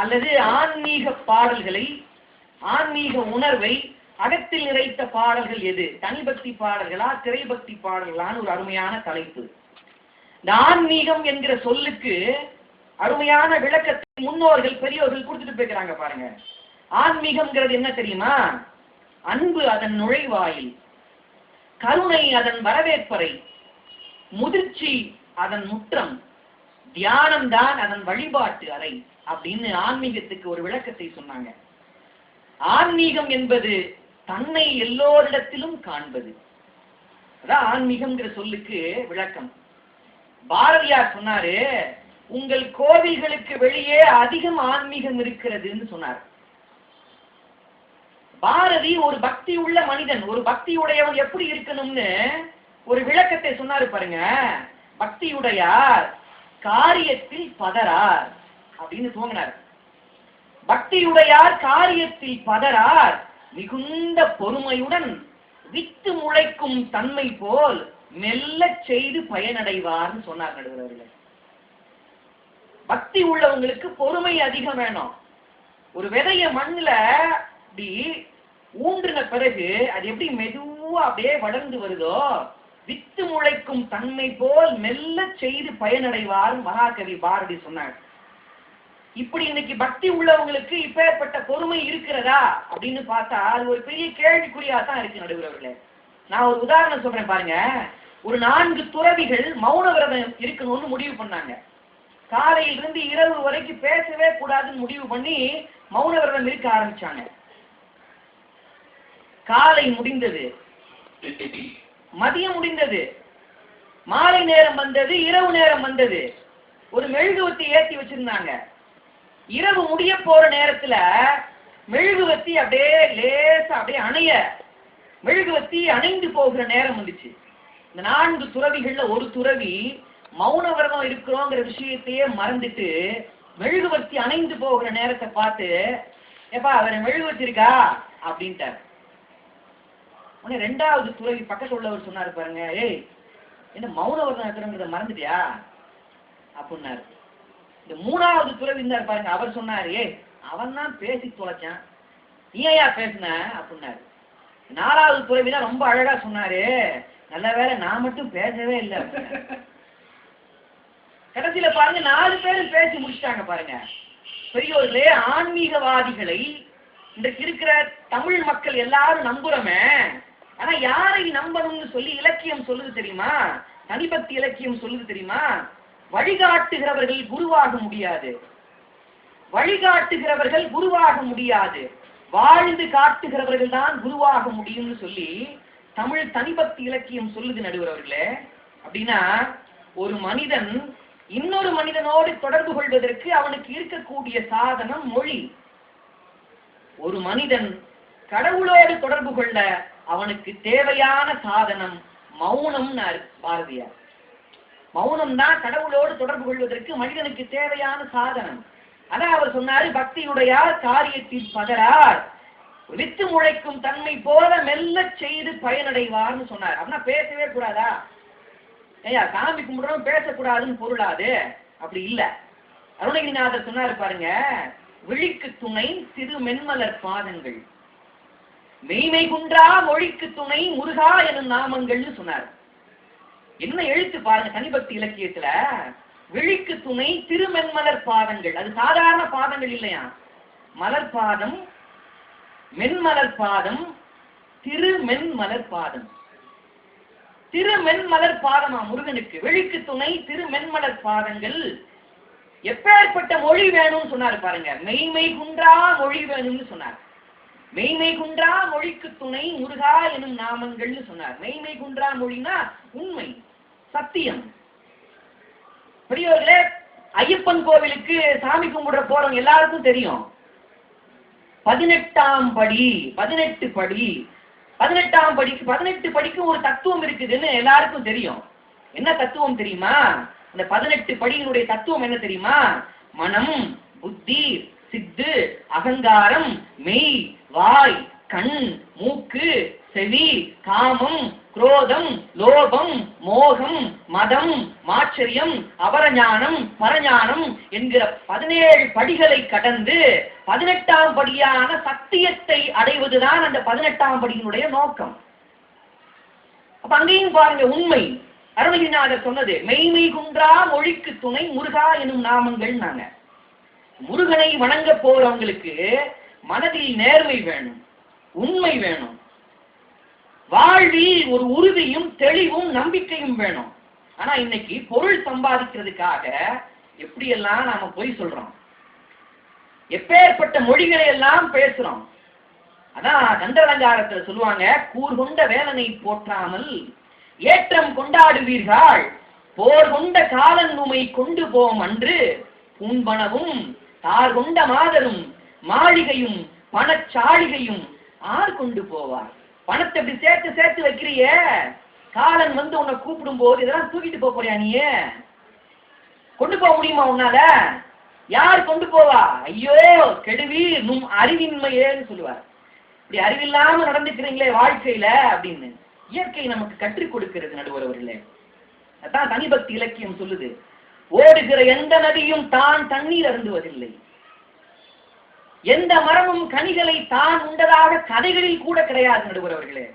அல்லது ஆன்மீக பாடல்களை ஆன்மீக உணர்வை அகத்தில் நிறைத்த பாடல்கள் எது? தனிபக்தி பாடல்களா திரைபக்தி பாடல்களான்னு ஒரு அருமையான தலைப்பு. இந்த ஆன்மீகம் என்கிற சொல்லுக்கு அருமையான விளக்கத்தை முன்னோர்கள் பெரியோர்கள் கொடுத்துட்டு போய்க்கிறாங்க பாருங்க. ஆன்மீகம்ங்கிறது என்ன தெரியுமா? அன்பு அதன் நுழைவாயில் கருணை அதன் வரவேற்பறை முதிர்ச்சி அதன் முற்றம். தியானம் தான் அதன் வழிபாட்டு அறை அப்படின்னு ஆன்மீகத்துக்கு ஒரு விளக்கத்தை சொன்னாங்க. ஆன்மீகம் என்பது தன்னை எல்லோரிடத்திலும் காண்பது. அதான் ஆன்மீகம்ங்கிற சொல்லுக்கு விளக்கம். பாரதியார் சொன்னாரு உங்கள் கோவில்களுக்கு வெளியே அதிகம் ஆன்மீகம் இருக்கிறதுன்னு சொன்னார். பாரதி ஒரு பக்தி உள்ள மனிதன் ஒரு பக்தி உடையவன் எப்படி இருக்கணும்னு ஒரு விளக்கத்தை சொன்னாரு பாருங்க. பக்தியுடையார் காரியத்தில் பதறார் அப்படின்னு துவங்கினார். பக்தியுடையார் காரியத்தில் பதறார் மிகுந்த பொறுமையுடன் வித்து முளைக்கும் தன்மை போல் மெல்ல செய்து பயனடைவார்னு சொன்னார் நடுவர் பக்தி உள்ளவங்களுக்கு பொறுமை அதிகம் வேணும். ஒரு விதைய மண்ணுல அப்படி ஊன்றின பிறகு அது எப்படி மெதுவா அப்படியே வளர்ந்து வருதோ வித்து முளைக்கும் தன்மை போல் மெல்ல செய்து பயனடைவார் மகாகவி பாரதி சொன்னார் இப்படி இன்னைக்கு பக்தி உள்ளவங்களுக்கு இப்பேற்பட்ட பொறுமை இருக்கிறதா அப்படின்னு பார்த்தா அது ஒரு பெரிய கேள்விக்குறியா தான் இருக்கு நடுவர் நான் ஒரு உதாரணம் சொல்றேன் பாருங்க. ஒரு நான்கு துறவிகள் மௌன விரதம் இருக்கணும்னு முடிவு பண்ணாங்க. காலையிலிருந்து இரவு வரைக்கும் பேசவே கூடாதுன்னு முடிவு பண்ணி மௌன விரதம் இருக்க ஆரம்பிச்சாங்க. காலை முடிந்தது. மதியம் முடிந்தது. மாலை நேரம் வந்தது இரவு நேரம் வந்தது. ஒரு மெழுகுவத்தி ஏற்றி வச்சிருந்தாங்க. இரவு முடிய போற நேரத்துல மெழுகுவத்தி அப்படியே லேசா அப்படியே அணைய மெழுகுவத்தி அணைந்து போகிற நேரம் வந்துச்சு. இந்த நான்கு துறவிகள்ல ஒரு துறவி மௌன விரதம் இருக்கிறோங்கிற விஷயத்தையே மறந்துட்டு மெழுகுவர்த்தி அணைந்து போகிற நேரத்தை பார்த்து ஏப்பா அவரை மெழுகுவர்த்தி இருக்கா அப்படின்ட்டார். உடனே ரெண்டாவது துறவி பக்கத்தில் உள்ளவர் சொன்னார் பாருங்க. ஏய் என்ன மௌன விரதம் இருக்கிறோங்கிறத மறந்துட்டியா? அப்படின்னாரு. இந்த மூணாவது துறவி இருந்தார் பாருங்க அவர் சொன்னாரு ஏய் அவன் தான் பேசி தொலைச்சான். நீ ஐயா பேசின? அப்படின்னாரு. நாலாவது துறவி தான் ரொம்ப அழகா சொன்னாரு நல்ல வேலை நான் மட்டும் பேசவே இல்லை. கடைசியில பாருங்க நாலு பேரும் பேசி முடிச்சிட்டாங்க பாருங்க. பெரியோர்களே ஆன்மீகவாதிகளை இன்றைக்கு இருக்கிற தமிழ் மக்கள் எல்லாரும் நம்புறமே. ஆனா யாரை நம்பணும்னு சொல்லி இலக்கியம் சொல்லுது தெரியுமா? தனிபக்தி இலக்கியம் சொல்லுது தெரியுமா? வழிகாட்டுகிறவர்கள் குருவாக முடியாது. வழிகாட்டுகிறவர்கள் குருவாக முடியாது. வாழ்ந்து காட்டுகிறவர்கள் தான் குருவாக முடியும்னு சொல்லி தமிழ் தனிபக்தி இலக்கியம் சொல்லுது நடுவர் அவர்களே. அப்படின்னா ஒரு மனிதன் இன்னொரு மனிதனோடு தொடர்பு கொள்வதற்கு அவனுக்கு இருக்கக்கூடிய சாதனம் மொழி. ஒரு மனிதன் கடவுளோடு தொடர்பு கொள்ள அவனுக்கு தேவையான சாதனம் மௌனம்னு பாரதியார். மௌனம் தான் கடவுளோடு தொடர்பு கொள்வதற்கு மனிதனுக்கு தேவையான சாதனம். அதான் அவர் சொன்னாரு பக்தியுடையார் காரியத்தில் பதறார் வித்து முளைக்கும் தன்மை போல மெல்ல செய்து பயனடைவார்னு சொன்னார். அப்படின்னா பேசவே கூடாதா? ஐயா சாமி கும்பிடுறோம் பேசக்கூடாதுன்னு பொருளாது. அப்படி இல்ல. அருணகிரிநாதர் சொன்னாரு பாருங்க விழிக்கு துணை சிறு மென்மலர் பாதங்கள். மெய்மை குன்றா மொழிக்கு துணை முருகா எனும் நாமங்கள்னு சொன்னார். என்ன எழுத்து பாருங்க சனிபக்தி இலக்கியத்துல? விழிக்கு துணை திருமென்மலர் பாதங்கள். அது சாதாரண பாதங்கள் இல்லையா? மலர் பாதம் மென்மலர் பாதம் திருமென்மலர் பாதம். திருமென்மலர் பாதமா முருகனுக்கு? விழிக்கு துணை திருமென்மலர் பாதங்கள். எப்பேற்பட்ட மொழி வேணும்னு சொன்னாரு பாருங்க. மெய்மை குன்றா மொழி வேணும்னு சொன்னார். மெய்மை குன்றா மொழிக்கு துணை முருகா எனும் நாமங்கள்னு சொன்னார். மெய்மை குன்றா மொழினா உண்மை சத்தியம். பெரியவர்களே ஐயப்பன் கோவிலுக்கு சாமி கும்பிடுற போறவங்க எல்லாருக்கும் தெரியும். பதினெட்டாம் படி பதினெட்டு படி பதினெட்டாம் படிக்கு பதினெட்டு படிக்கு ஒரு தத்துவம் இருக்குதுன்னு எல்லாருக்கும் தெரியும். என்ன தத்துவம் தெரியுமா? இந்த பதினெட்டு படியினுடைய தத்துவம் என்ன தெரியுமா? மனம் புத்தி சித்து அகங்காரம் மெய் வாய் கண் மூக்கு செவி காமம் குரோதம் லோபம் மோகம் மதம் மாச்சரியம் அபரஞானம் பரஞானம் என்கிற பதினேழு படிகளை கடந்து பதினெட்டாம் படியான சத்தியத்தை அடைவதுதான் அந்த பதினெட்டாம் படியினுடைய நோக்கம். அப்ப அங்கேயும் பாருங்க உண்மை. அருணகிரிநாதர் சொன்னது மெய்மை குன்றா மொழிக்கு துணை முருகா எனும் நாமங்கள் நாங்க முருகனை வணங்க போறவங்களுக்கு மனதில் நேர்மை வேணும் உண்மை வேணும். வாழ்வில் ஒரு உறுதியும் தெளிவும் நம்பிக்கையும் வேணும். ஆனா இன்னைக்கு பொருள் சம்பாதிக்கிறதுக்காக எப்படியெல்லாம் நாம பொய் சொல்றோம்? எப்பேற்பட்ட மொழிகளை எல்லாம் பேசுறோம்? அதான் தண்டலங்காரத்துல சொல்லுவாங்க கூர்கொண்ட வேலனை போற்றாமல் ஏற்றம் கொண்டாடுவீர்கள். போர் கொண்ட காலன் உமை கொண்டு போம் அன்று பூன்பனவும் தார் கொண்ட மாதரும் மாளிகையும் பணச்சாளிகையும் ஆள் கொண்டு போவார். பணத்தை இப்படி சேர்த்து சேர்த்து வைக்கிறியே. காலன் வந்து உன்னை கூப்பிடும் போது இதெல்லாம் தூக்கிட்டு போக போறியா நீ? கொண்டு போக முடியுமா உன்னால? யார் கொண்டு போவா? ஐயோ கெடுவி நும் அறிவின்மையேன்னு சொல்லுவார். இப்படி அறிவில்லாம நடந்துக்கிறீங்களே வாழ்க்கையில அப்படின்னு. இயற்கை நமக்கு கற்றுக் கொடுக்கிறது நடுவர் அவர்களே அதான் தனிபக்தி இலக்கியம் சொல்லுது. ஓடுகிற எந்த நதியும் தான் தண்ணீர் அருந்துவதில்லை. எந்த மரமும் கனிகளை தான் உண்டதாக கதைகளில் கூட கிடையாது நடுவரவர்களே.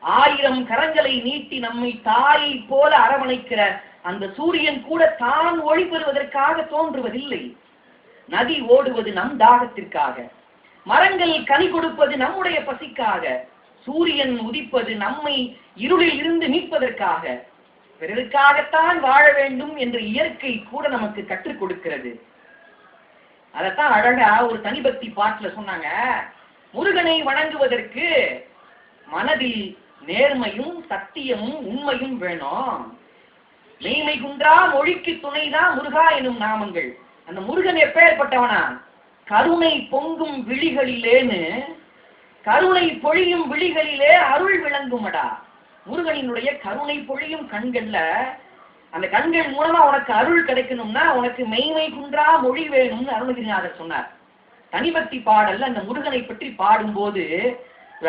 ஆயிரம் கரங்களை நீட்டி நம்மை தாயை போல அரவணைக்கிற அந்த சூரியன் கூட தான் ஒளி பெறுவதற்காக தோன்றுவதில்லை. நதி ஓடுவது நம் தாகத்திற்காக. மரங்கள் கனி கொடுப்பது நம்முடைய பசிக்காக. சூரியன் உதிப்பது நம்மை இருளில் இருந்து மீட்பதற்காக. பிறருக்காகத்தான் வாழ வேண்டும் என்று இயற்கை கூட நமக்கு கற்றுக் கொடுக்கிறது. அதத்தான் அழகா ஒரு தனிபக்தி பாட்டுல சொன்னாங்க. முருகனை வணங்குவதற்கு மனதில் நேர்மையும் சத்தியமும் உண்மையும் வேணும். மெய்மை குன்றா மொழிக்கு துணைதான் முருகா எனும் நாமங்கள். அந்த முருகன் எப்பேற்பட்டவனா? கருணை பொங்கும் விழிகளிலேன்னு கருணை பொழியும் விழிகளிலே அருள் விளங்குமடா. முருகனினுடைய கருணை பொழியும் கண்கள்ல அந்த கண்கள் மூலமா உனக்கு அருள் கிடைக்கணும்னா உனக்கு மெய்மை குன்றா மொழி வேணும்னு அருணகிரிநாதர் சொன்னார். தனிபக்தி பாடல்ல அந்த முருகனை பற்றி பாடும்போது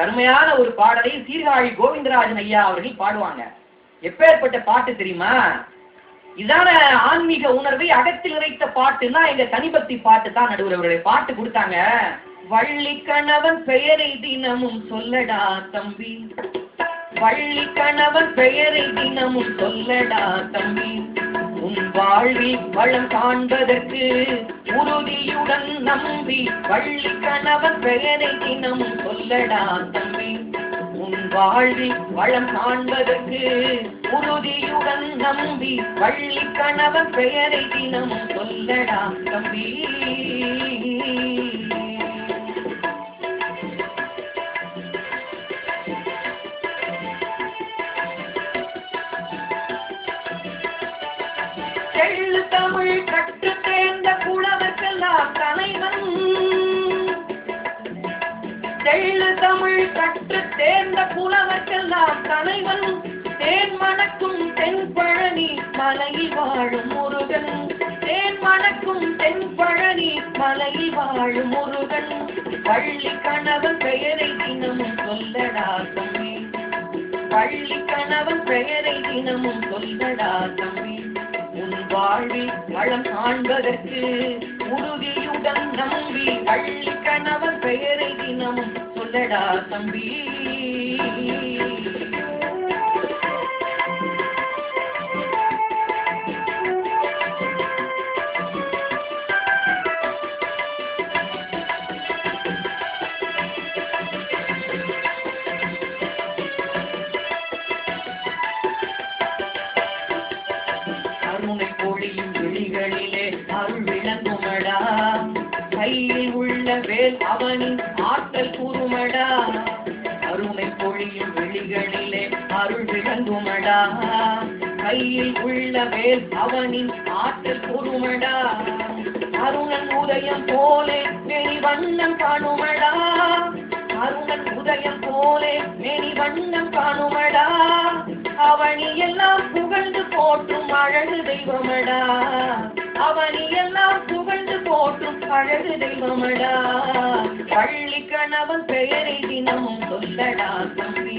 அருமையான ஒரு பாடலை சீர்காழி கோவிந்தராஜன் ஐயா அவர்கள் பாடுவாங்க. எப்பேற்பட்ட பாட்டு தெரியுமா? இதான ஆன்மீக உணர்வை அகத்தில் நிறைத்த பாட்டுன்னா எங்க தனிபக்தி பாட்டு தான் நடுவர் அவருடைய பாட்டு கொடுத்தாங்க. வள்ளி கணவன் பெயரை தினமும் சொல்லடா தம்பி. வள்ளி கணவன் பெயரை தினமும் சொல்லடா தம்பி. உன் வாழ்வில் வளம் காண்பதற்கு உறுதியுடன் நம்பி வள்ளி கணவன் பெயரை தினமும் சொல்லடா தம்பி. உன் வாழ்வில் வளம் காண்பதற்கு உறுதியுடன் நம்பி வள்ளி கணவன் பெயரை தினமும் சொல்லடா தம்பி. தெள்ள தமிழ் கற்று தேர்ந்த புலவர்க்கெல்லாம் தலைவன் தேன் மணக்கும் தென்பழனி மலையில் வாழும் முருகன். தேன் மணக்கும் தென்பழனி மலையில் வாழும் முருகன். பள்ளி கணவன் பெயரை தினமும் சொல்லடா தம்பி. பள்ளி கணவன் பெயரை தினமும் சொல்லடா தம்பி. உன் வாழ்வில் வளம் காண்பதற்கு உறுதியுடன் நம்பி பள்ளி கணவன் பெயரை தினமும் சொல்லடா தம்பி. கையில் உள்ள வேல் அவனின் ஆற்றல் கூறுமடா. அருமை பொழியும் விழிகளிலே அருள் விளங்குமடா. கையில் உள்ள வேல் அவனின் ஆற்றல் கூறுமடா. அருணன் உதயம் போலே நெறி வண்ணம் காணுமடா. அருணன் உதயம் போலே நெறி வண்ணம் காணுமடா. அவனி எல்லாம் புகழ்ந்து போற்றும் அழகு தெய்வமடா. அழகு தெய்வமடா பள்ளி கணவன் பெயரை தினமும் சொல்லடா தம்பி.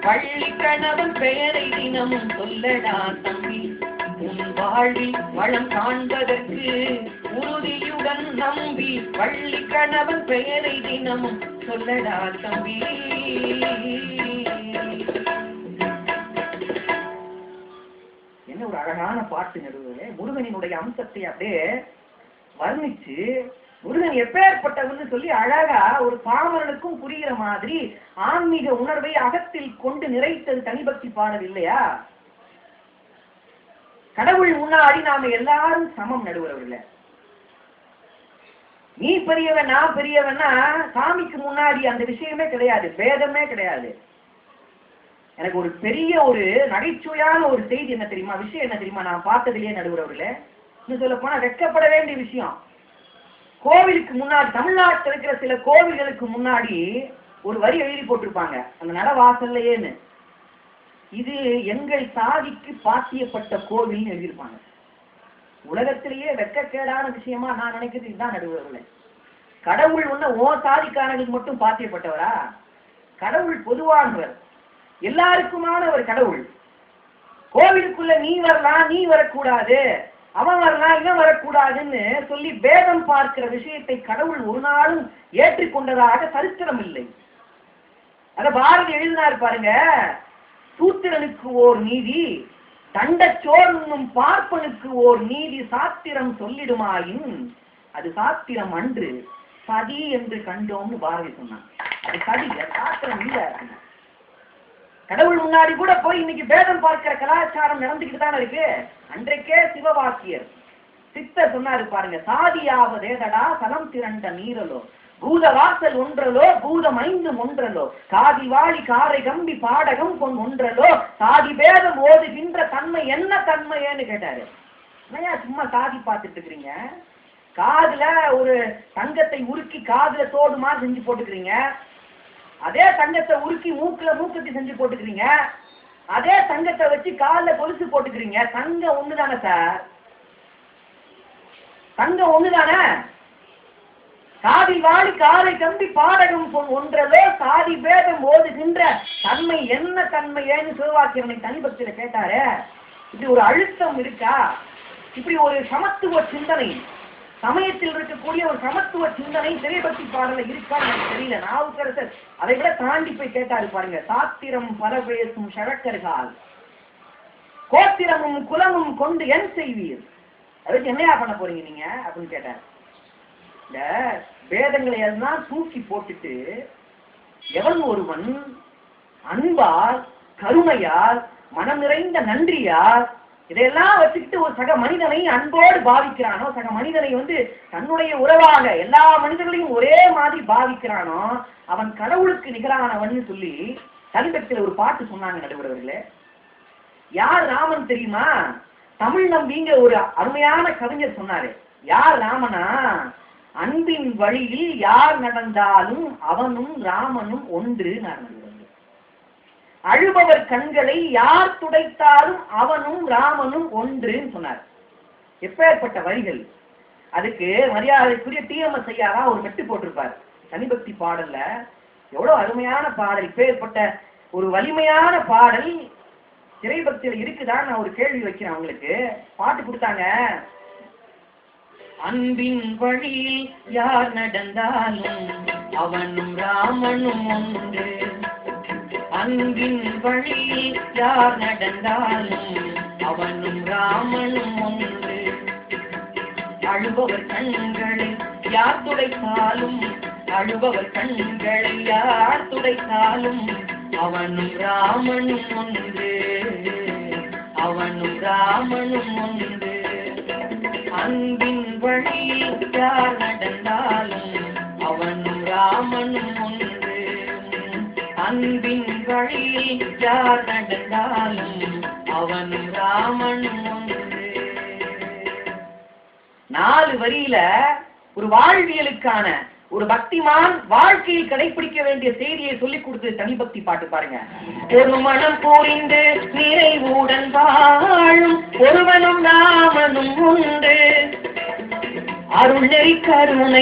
பள்ளி கணவன் பெயரை தினமும் சொல்லடா தம்பி. உன் வாழ்வில் வளம் காண்பதற்கு உறுதியுடன் நம்பி பள்ளி கணவன் பெயரை தினமும் சொல்லடா தம்பி. என்ன ஒரு அழகான பாட்டு நடுவே முருகனினுடைய அம்சத்தை அப்படியே வர்ணிச்சு முருகன் எப்பேற்பட்டவன்னு சொல்லி அழகா ஒரு பாமரனுக்கும் புரிகிற மாதிரி ஆன்மீக உணர்வை அகத்தில் கொண்டு நிறைத்தது தனிபக்தி பாடல் இல்லையா? கடவுள் முன்னாடி நாம எல்லாரும் சமம் நடுவரவில்லை நீ பெரியவன் நான் பெரியவன்னா சாமிக்கு முன்னாடி அந்த விஷயமே கிடையாது பேதமே கிடையாது. எனக்கு ஒரு பெரிய ஒரு நகைச்சுவையான ஒரு செய்தி என்ன தெரியுமா? விஷயம் என்ன தெரியுமா? நான் பார்த்ததுலயே நடுவுறவர்களே இன்னும் சொல்ல போனா வெட்கப்பட வேண்டிய விஷயம். கோவிலுக்கு முன்னாடி தமிழ்நாட்டில் இருக்கிற சில கோவில்களுக்கு முன்னாடி ஒரு வரி எழுதி போட்டிருப்பாங்க. அந்த நட வாசல்லையேன்னு இது எங்கள் சாதிக்கு பாத்தியப்பட்ட கோவில்னு எழுதியிருப்பாங்க. உலகத்திலேயே வெக்கக்கேடான விஷயமா நான் நினைக்கிறது இதுதான் நடுவர்களே. கடவுள் ஒண்ணு ஓ சாதிக்காரர்களுக்கு மட்டும் பாத்தியப்பட்டவரா? கடவுள் பொதுவானவர். எல்லாருக்குமான ஒரு கடவுள். கோவிலுக்குள்ள நீ வரலாம் நீ வரக்கூடாது. அவன் வரலாம் இவன் வரக்கூடாதுன்னு சொல்லி பேதம் பார்க்கிற விஷயத்தை கடவுள் ஒரு நாளும் ஏற்றுக்கொண்டதாக சரித்திரம் இல்லை. அத பாரதி எழுதினார் பாருங்க சூத்திரனுக்கு ஓர் நீதி தண்டச்சோர்னும் பார்ப்பனுக்கு ஓர் நீதி சாத்திரம் சொல்லிடுமாயின் அது சாத்திரம் அன்று சதி என்று கண்டோம்னு பாரதி சொன்னான். அது சதி சாத்திரம் இல்லை. கடவுள் முன்னாடி கூட போய் இன்னைக்கு வேதம் பார்க்கிற கலாச்சாரம் நடந்துக்கிட்டு தானே இருக்கு? அன்றைக்கே சிவவாக்கியர் சித்தர் சொன்னாரு பாருங்க சாதியாவதேதடா சலம் திரண்ட நீரலோ பூத வாசல் ஒன்றலோ பூதம் ஐந்தும் ஒன்றலோ காதி வாழி காரை கம்பி பாடகம் பொன் ஒன்றலோ சாதி பேதம் ஓதுகின்ற தன்மை என்ன தன்மையேன்னு கேட்டாரு. என்னையா சும்மா சாதி பார்த்துட்டு இருக்கிறீங்க? காதுல ஒரு தங்கத்தை உருக்கி காதுல தோடு மாதிரி செஞ்சு போட்டுக்கிறீங்க. அதே தங்கத்தை உருக்கி மூக்குல மூக்கத்தி செஞ்சு போட்டுக்கிறீங்க. அதே தங்கத்தை வச்சு காலில் கொலுசு போட்டுக்கிறீங்க. தங்கம் ஒண்ணுதானே சார்? தங்கம் ஒண்ணுதானே? சாதி வாழி காலை கம்பி பாடகம் பொன் சாதி பேதம் ஓதுகின்ற தன்மை என்ன தன்மை ஏன்னு சிவவாக்கியவனை தனிபக்தியில கேட்டாரு. இப்படி ஒரு அழுத்தம் இருக்கா? இப்படி ஒரு சமத்துவ சிந்தனை சமயத்தில் இருக்கக்கூடிய ஒரு சமத்துவ சிந்தனை திரைபக்தி பாடல இருக்கா எனக்கு தெரியல. நாவுக்கரசர் அதை விட தாண்டி போய் கேட்டாரு பாருங்க. சாத்திரம் பல பேசும் ஷழக்கர்கள் கோத்திரமும் குலமும் கொண்டு என் செய்வீர். அதுக்கு என்னையா பண்ண போறீங்க நீங்க? அப்படின்னு கேட்டார். இந்த வேதங்களை எல்லாம் தூக்கி போட்டுட்டு எவன் ஒருவன் அன்பால் கருணையால் மனம் நிறைந்த நன்றியால் இதையெல்லாம் வச்சுக்கிட்டு ஒரு சக மனிதனை அன்போடு பாவிக்கிறானோ சக மனிதனை வந்து தன்னுடைய உறவாக எல்லா மனிதர்களையும் ஒரே மாதிரி பாவிக்கிறானோ அவன் கடவுளுக்கு நிகரானவன் சொல்லி தனிபக்தியில் ஒரு பாட்டு சொன்னாங்க நடுவர்களே யார் ராமன் தெரியுமா? தமிழ் நம்பிங்க ஒரு அருமையான கவிஞர் சொன்னாரு. யார் ராமனா? அன்பின் வழியில் யார் நடந்தாலும் அவனும் ராமனும் ஒன்று நான் அழுபவர் கண்களை யார் துடைத்தாலும் அவனும் ராமனும் ஒன்றுன்னு சொன்னார். எப்பேற்பட்ட வரிகள் அதுக்கு மரியாதைக்குரிய டிஎம்எஸ் ஐயாரா ஒரு மெட்டு போட்டிருப்பார். சனிபக்தி பாடல்ல எவ்வளவு அருமையான பாடல் இப்பேற்பட்ட ஒரு வலிமையான பாடல் திரைபக்தியில இருக்குதான் நான் ஒரு கேள்வி வைக்கிறேன் அவங்களுக்கு. பாட்டு கொடுத்தாங்க. அன்பின் வழியில் யார் நடந்தாலும் அவனும் ராமனும் ஒன்று. அன்பின் வழியில் யார் நடந்தாலும் அவனும் ராமனும் ஒன்று அழுபவர் கண்களை யார் துடைத்தாலும் அழுபவர் கண்களை யார் துடைத்தாலும் அவனும் ராமனும் ஒன்று அவனும் ராமனும் ஒன்று அன்பின் வழியில் யார் நடந்தாலும் அவனும் ராமனும் ஒன்று அன்பின் வழியில் யார் நடந்தாலும் அவன் ராமன் நாலு வரியில ஒரு வாழ்வியலுக்கான ஒரு பக்திமான் வாழ்க்கையில் கடைபிடிக்க வேண்டிய செய்தியை சொல்லிக் கொடுத்து தனிபக்தி பாட்டு பாருங்க. ஒரு மனம் புரிந்து நிறைவுடன் வாழும் ஒருவனும் ராமனும் உண்டு. அருள் நெறி கருணை